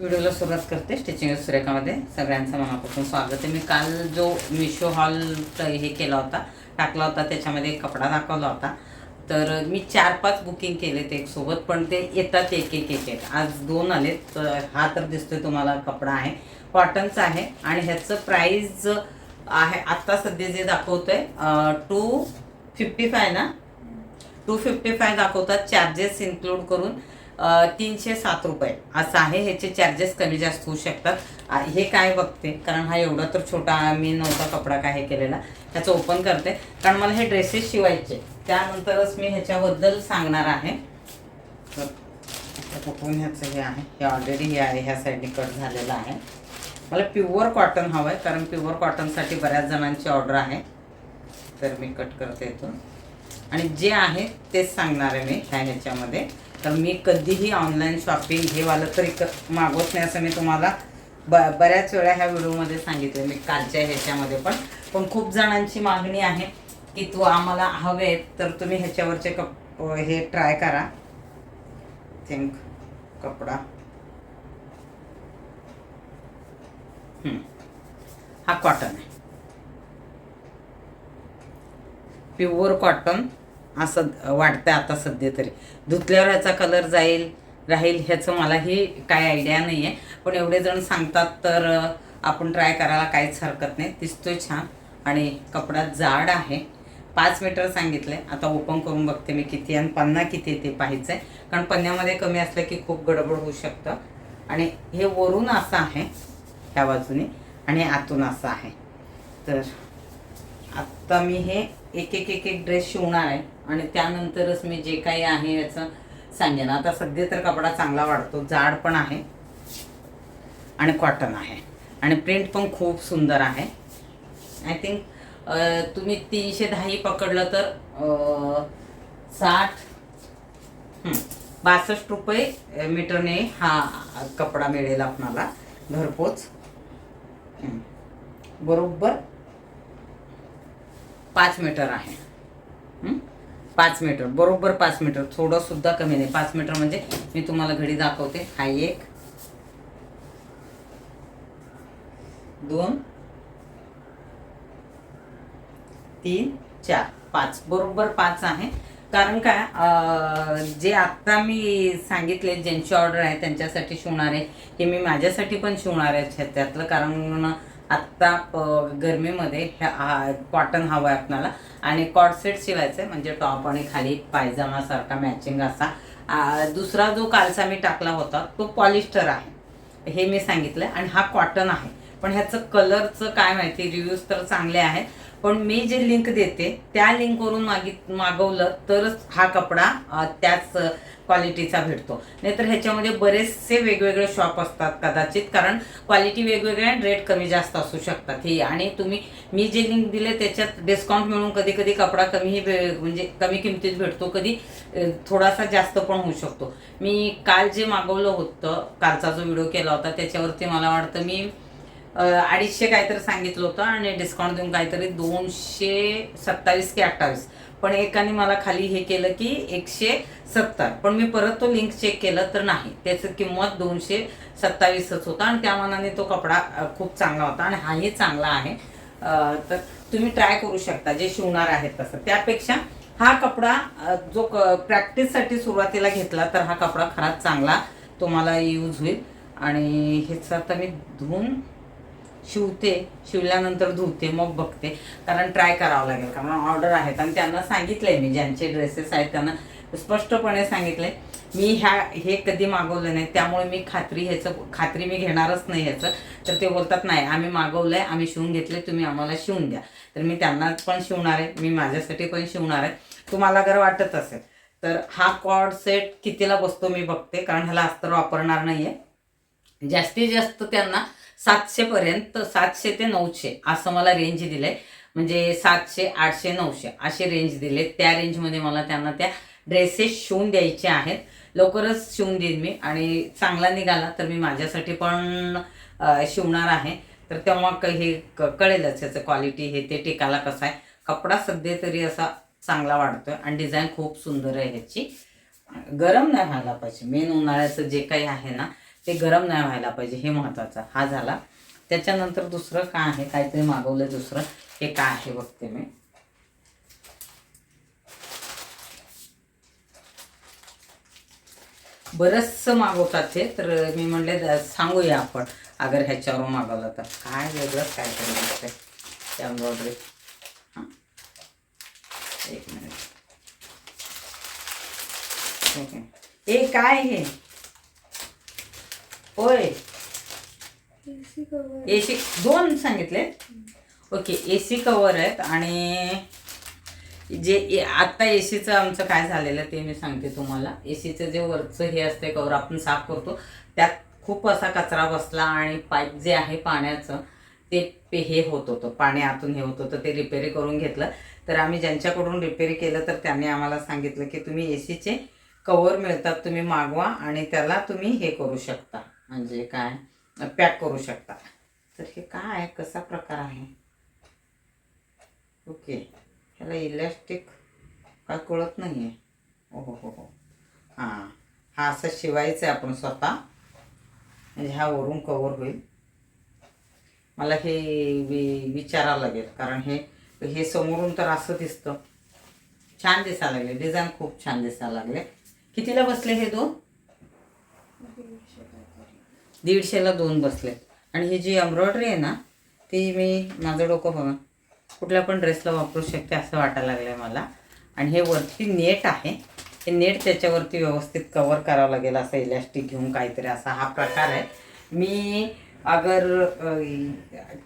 व्हिडिओला सुरुवात करते. स्टिचिंग सुरेखामध्ये सगळ्यांचं मनापासून स्वागत आहे. मी काल जो मिशो हॉल हे केला होता टाकला होता त्याच्यामध्ये कपडा दाखवला होता. तर मी चार पाच बुकिंग केले एक सोबत पण ते येतात एक एक एक एक. आज दोन आलेत तर हा तर दिसतोय तुम्हाला कपडा आहे. कॉटनचा आहे आणि ह्याचं प्राईज आहे आत्ता सध्या जे दाखवतोय टू फिफ्टी फाय ना? टू फिफ्टी फाय दाखवतात चार्जेस इन्क्लूड करून. तीनशे सात रुपये. असं आहे. ह्याचे चार्जेस कमी जास्त होऊ शकतात. हे काय बघते? कारण हा एवढा तर छोटा मी नव्हता कपडा काय हे केलेला. ह्याचं ओपन करते. कारण मला हे ड्रेसेस शिवायचे. त्यानंतरच मी ह्याच्याबद्दल सांगणार आहे. कुठून ह्याचं हे आहे? हे ऑलरेडी हे आहे. ह्या साईडने कट झालेलं आहे. मला प्युअर कॉटन हवं आहे कारण प्युअर कॉटनसाठी बऱ्याच जणांची ऑर्डर आहे. तर मी कट करते इथून. आणि जे आहे तेच सांगणार आहे मी ह्या ह्याच्यामध्ये. तर मी कधीही ऑनलाईन शॉपिंग हे वालं तरी क मागवत नाही असं मी तुम्हाला ब बऱ्याच वेळा ह्या व्हिडिओमध्ये सांगितलं मी कालच्या ह्याच्यामध्ये पण. पण खूप जणांची मागणी आहे की तू आम्हाला हवे तर तुम्ही ह्याच्यावरचे कप हे ट्राय करा. थिंक कपडा. हा कॉटन आहे. प्युअर कॉटन असं वाटतं आता सध्या तरी. धुतल्यावर ह्याचा कलर जाईल राहील ह्याचं मलाही काय आयडिया नाही आहे पण एवढे जण सांगतात तर आपण ट्राय करायला काहीच हरकत नाही. दिसतोय छान आणि कपडा जाड आहे. पाच मीटर सांगितलं आहे आता ओपन करून बघते मी किती आणि पन्ना किती ते पाहायचं आहे कारण पन्न्यामध्ये कमी असलं की खूप गडबड होऊ शकतं. आणि हे वरून असं आहे ह्या बाजूने. आणि आतून असं आहे. तर आत्ता मी हे एक एक एक एक ड्रेस शिवणार आहे. आणि त्यानंतरच मी जे काही आहे याचं सांगेन. आता सध्या तर कपडा चांगला वाढतो. जाड पण आहे आणि कॉटन आहे. आणि प्रिंट पण खूप सुंदर आहे. आय थिंक तुम्ही तीनशे दहाही पकडलं तर साठ बासष्ट रुपये मीटरने हा कपडा मिळेल आपणाला. घरपोच. बरोबर? पाच मीटर आहे. पाच मीटर बरोबर पाच मीटर थोडं सुद्धा कमी नाही. पाच मीटर म्हणजे मी तुम्हाला घडी दाखवते. हा एक दोन तीन चार पाच. बरोबर पाच आहे. कारण काय जे आत्ता मी सांगितले ज्यांची ऑर्डर आहे त्यांच्यासाठी शिवणार आहे हे मी माझ्यासाठी पण शिवणार आहे त्यातलं कारण आत्ता अं, गरमीमध्ये कॉटन हवं आहे आपल्याला आणि कॉट सेट शिवायचं आहे म्हणजे टॉप आणि खाली पायजामासारखा मॅचिंग असा. दुसरा जो कालचा मी टाकला होता तो पॉलिस्टर आहे. हे मी सांगितलं आणि हा कॉटन आहे. पण ह्याचं कलरचं काय माहिती रिव्ह्यूज तर चांगले आहेत. पण मी जे लिंक देते त्या लिंकवरून मागित मागवलं तरच हा कपडा त्याच क्वालिटीचा भेटतो. नाहीतर ह्याच्यामध्ये बरेचसे वेगवेगळे शॉप असतात कदाचित कारण क्वालिटी वेगवेगळ्या रेट कमी जास्त असू शकतात. हे आणि तुम्ही मी जे लिंक दिले त्याच्यात डिस्काउंट मिळून कधी कधी कपडा कमीही म्हणजे कमी किमतीत भेटतो कधी थोडासा जास्त पण होऊ शकतो. मी काल जे मागवलं होतं कालचा जो व्हिडिओ केला होता त्याच्यावरती मला वाटतं मी अडीचशे काहीतरी सांगितलं होतं आणि डिस्काउंट देऊन काहीतरी दोनशे सत्तावीस की अठ्ठावीस. पण एकाने मला खाली हे केलं की एकशे सत्तर. पण मी परत तो लिंक चेक केलं तर नाही. त्याचं किंमत दोनशे सत्तावीसच होता आणि त्या मनाने तो कपडा खूप चांगला होता आणि हाही चांगला आहे. तर तुम्ही ट्राय करू शकता. जे शिवणार आहेत तसं. त्यापेक्षा हा कपडा जो क प्रॅक्टिससाठी सुरुवातीला घेतला तर हा कपडा खराच चांगला तुम्हाला यूज होईल. आणि हेच आता मी धुवून शिवते शिवल्यानंतर धुते मग बघते. कारण ट्राय करावं लागेल कारण ऑर्डर आहेत. आणि त्यांना सांगितलंय मी ज्यांचे ड्रेसेस आहेत त्यांना स्पष्टपणे सांगितलंय. मी ह्या हे कधी मागवलं नाही त्यामुळे मी खात्री ह्याचं खात्री मी घेणारच नाही ह्याचं. तर ते बोलतात नाही आम्ही मागवलंय आम्ही शिवून घेतले तुम्ही आम्हाला शिवून द्या. तर मी त्यांना पण शिवणार आहे मी माझ्यासाठी पण शिवणार आहे. तुम्हाला जर वाटत असेल तर हा कॉर्ड सेट कितीला बसतो मी बघते कारण ह्याला अस्तर वापरणार नाहीये. जास्तीत जास्त त्यांना सातशेपर्यंत सातशे ते नऊशे असं मला रेंज दिलंय. म्हणजे सातशे आठशे नऊशे असे रेंज दिले त्या रेंजमध्ये मला त्यांना त्या ड्रेसेस शिवून द्यायचे आहेत. लवकरच शिवून देईन मी. आणि चांगला निघाला तर मी माझ्यासाठी पण शिवणार आहे. तर तेव्हा हे क- कळेलच याचं क्वालिटी हे ते टिकाला कसा आहे. कपडा सध्या तरी असा चांगला वाटतोय आणि डिझाईन खूप सुंदर आहे ह्याची. गरम नाही व्हायला पाहिजे. मेन उन्हाळ्याचं जे काही आहे ना ते गरम नाही व्हायला पाहिजे हे महत्त्वाचं हा झाला. त्याच्यानंतर दुसरं काय आहे? काहीतरी मागवलं दुसरं. हे काय आहे बघते मी. बरंचसं मागवतात ते तर मी म्हणले सांगूया आपण. अगर ह्याच्यावर मागवलं तर. काय वेगळंच काय तरी दिसतंय. त्या एम्ब्रॉयडरी हां. एक मिनिट. ओके हे काय हे? होय. ए सी दोन सांगितले? ओके ए सी कवर आहेत आणि जे ए- आत्ता ए सीचं आमचं काय झालेलं ते मी सांगते तुम्हाला. ए सीचं जे वरचं हे असते कवर आपण साफ करतो. त्यात खूप असा कचरा बसला आणि पाईप जे आहे पाण्याचं ते हे होत होतं पाणी आतून हे होत होतं ते रिपेरी करून घेतलं. तर आम्ही ज्यांच्याकडून रिपेरी केलं तर त्यांनी आम्हाला सांगितलं की तुम्ही ए सीचे कवर मिळतात तुम्ही मागवा आणि त्याला तुम्ही हे करू शकता. म्हणजे काय? पॅक करू शकता. तर हे काय आहे? कसा प्रकार आहे? ओके. ह्याला इलॅस्टिक काय कळत नाही आहे हो हो. हो. हां हा असं शिवायचं आहे आपण स्वतः. म्हणजे हा वरून कवर होईल. मला हे वि विचारावं लागेल. कारण हे हे समोरून तर असं दिसतं. छान दिसायला लागले. डिझाईन खूप छान दिसायला लागले. कितीला बसले हे दोन? दीडशेला दोन बसले आणि ही जी एम्ब्रॉयडरी आहे ना ती मी माझं डोकं बघा कुठल्या पण ड्रेसला वापरू शकते असं वाटायला लागलं आहे मला. आणि हे वरती नेट आहे. हे नेट त्याच्यावरती व्यवस्थित कवर करावं लागेल असं इलॅस्टिक घेऊन काहीतरी असा हा प्रकार आहे. मी अगर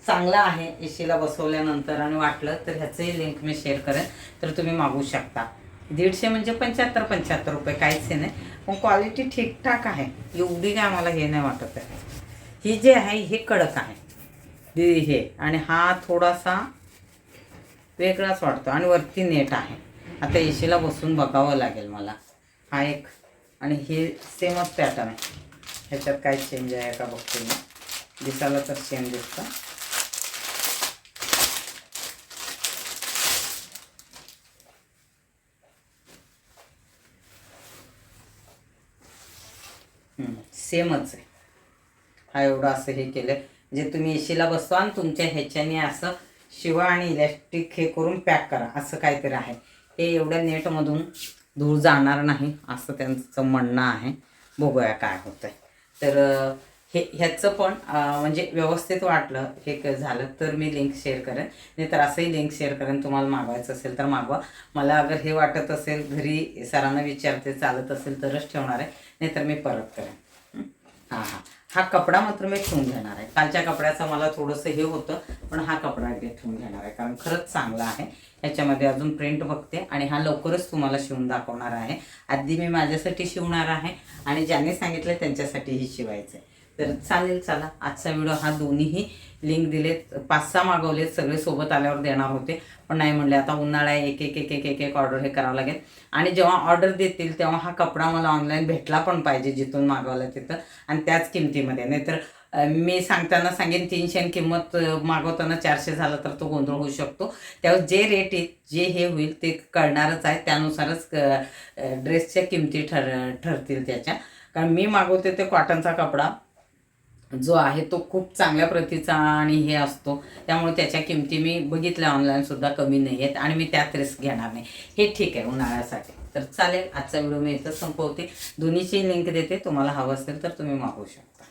चांगला आहे एशीला बसवल्यानंतर आणि वाटलं तर ह्याचंही लिंक मी शेअर करेन. तर तुम्ही मागू शकता. दीडशे म्हणजे पंच्याहत्तर पंच्याहत्तर रुपये काहीच हे नाही. पण क्वालिटी ठीकठाक आहे. एवढी काय आम्हाला हे नाही वाटत आहे. ही जे आहे हे कडक आहे. हे. आणि हा थोडासा वेगळाच वाटतो. आणि वरती नेट आहे. आता एशीला बसून बघावं लागेल मला. हा एक. आणि हे सेमच पॅटर्न आहे. ह्याच्यात काय चेंज आहे का बघते मी. दिसायला तर सेम दिसतं. सेमच आहे. हा एवढं असं हे केलं. जे तुम्ही एशीला बसवा आणि तुमच्या ह्याच्याने असं शिवा आणि इलेक्ट्रिक हे करून पॅक करा. असं काहीतरी आहे. हे एवढ्या नेटमधून धूळ जाणार नाही असं त्यांचं म्हणणं आहे. बघूया काय होतंय. तर हे ह्याचं पण म्हणजे व्यवस्थित वाटलं हे क- झालं तर मी लिंक शेअर करेन. नाहीतर असंही लिंक शेअर करेन. तुम्हाला मागवायचं असेल तर मागवा. मला अगर हे वाटत असेल घरी सरांना विचारते चालत असेल तरच ठेवणार आहे. नाहीतर मी परत करेन. हा हां. हां हा कपडा मात्र मी ठेवून घेणार आहे. कालच्या कपड्याचं मला थोडंसं हे होतं पण हा कपडा मी ठेवून घेणार आहे. कारण खरंच चांगला आहे. याच्यामध्ये अजून प्रिंट बघते आणि हा लवकरच तुम्हाला शिवून दाखवणार आहे. आधी मी माझ्यासाठी शिवणार आहे आणि ज्याने सांगितलं त्यांच्यासाठीही शिवायचं आहे तर चालेल चला. आजचा व्हिडिओ हा दोन्हीही लिंक दिलेत. पाच सहा मागवलेत सगळे सोबत आल्यावर देणार होते. पण नाही म्हणले आता उन्हाळा आहे एक एक एक एक एक एक ऑर्डर हे करावं लागेल. आणि जेव्हा ऑर्डर देतील तेव्हा हा कपडा मला ऑनलाईन भेटला पण पाहिजे जिथून मागवला तिथं. आणि त्याच किमतीमध्ये. नाहीतर मी सांगताना सांगेन तीनशे आणि किंमत मागवताना चारशे झालं तर तो गोंधळ होऊ शकतो. त्यावर जे रेट येईल जे हे होईल ते कळणारच आहे. त्यानुसारच ड्रेसच्या किमती ठर ठरतील त्याच्या. कारण मी मागवते ते कॉटनचा कपडा. जो आहे तो खूप चांगल्या प्रतीचा आणि हे असतो. त्यामुळे त्याच्या किमती मी बघितल्या ऑनलाईन सुद्धा कमी नाही आहेत आणि मी त्यात रिस्क घेणार नाही. हे ठीक आहे उन्हाळ्यासाठी. तर चालेल आजचा व्हिडिओ मी इथं संपवते. दोन्हीची लिंक देते तुम्हाला हवं असेल तर तुम्ही मागवू शकता.